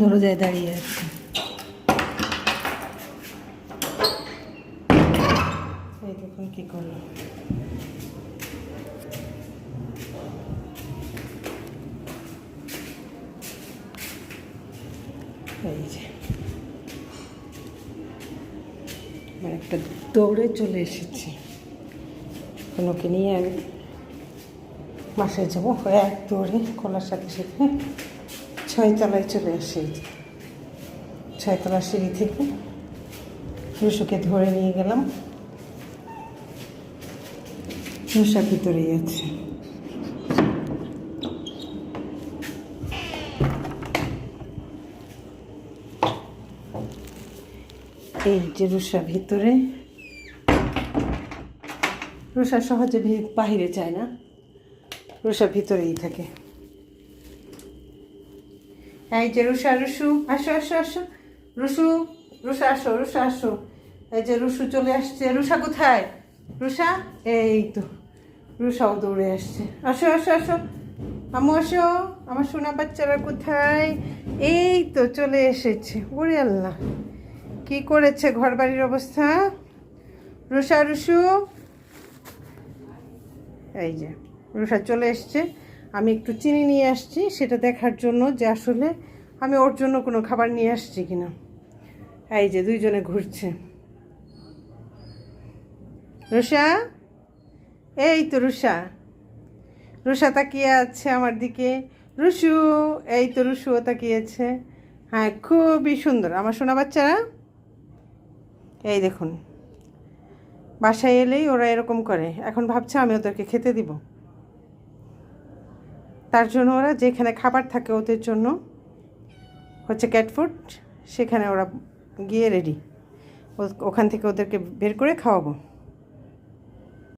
দরজায় দাঁড়িয়ে আছে। এই কি করল। আমার একটা দৌড়ে চলে এসেছি। ওকে নিয়ে আমি বাসায় যাব। এক দৌড়ে খোলার সাথে সাথে ছয়তলায় চলে আসে। ছয়তলা সিঁড়ি থেকে রুশুকে ধরে নিয়ে গেলাম। রুষা ভিতরেই আছে। এই যে রুষা ভিতরে রুষা সহজে বাহিরে যায় না। রুষা ভিতরেই থাকে। এই যে রুষা রুসু আসো আসো আসো। রুসু রুষা আসো রুষা আসো। এই যে রুসু চলে আসছে। রুষা কোথায়? রুষা এই তো রুষাও দৌড়ে আসছে। আসো আসো আসো। আমু, আসো। আমার সোনা বাচ্চারা কোথায়? এই তো চলে এসেছে। ওরে আল্লাহ। কি করেছে ঘর বাড়ির অবস্থা? রুষা রুসু এই যে রুষা চলে এসছে। আমি একটু চিনি নিয়ে আসছি, সেটা দেখার জন্য যে আসলে আমি ওর জন্য কোনো খাবার নিয়ে আসছি কিনা। এই যে দুইজনে ঘুরছে। রুষা এই তো রুষা রুষা তাকিয়ে আছে আমার দিকে। রুসু এই তো রুসুও তাকিয়েছে হ্যাঁ খুবই সুন্দর। আমার সোনা বাচ্চারা? এই দেখুন। বাসায় এলেই ওরা এরকম করে। এখন ভাবছে আমি ওদেরকে খেতে দিব। তার জন্য ওরা যেখানে খাবার থাকে ওদের জন্য হচ্ছে ক্যাটফুড সেখানে ওরা গিয়ে রেডি ওখান থেকে ওদেরকে বের করে খাওয়াবো।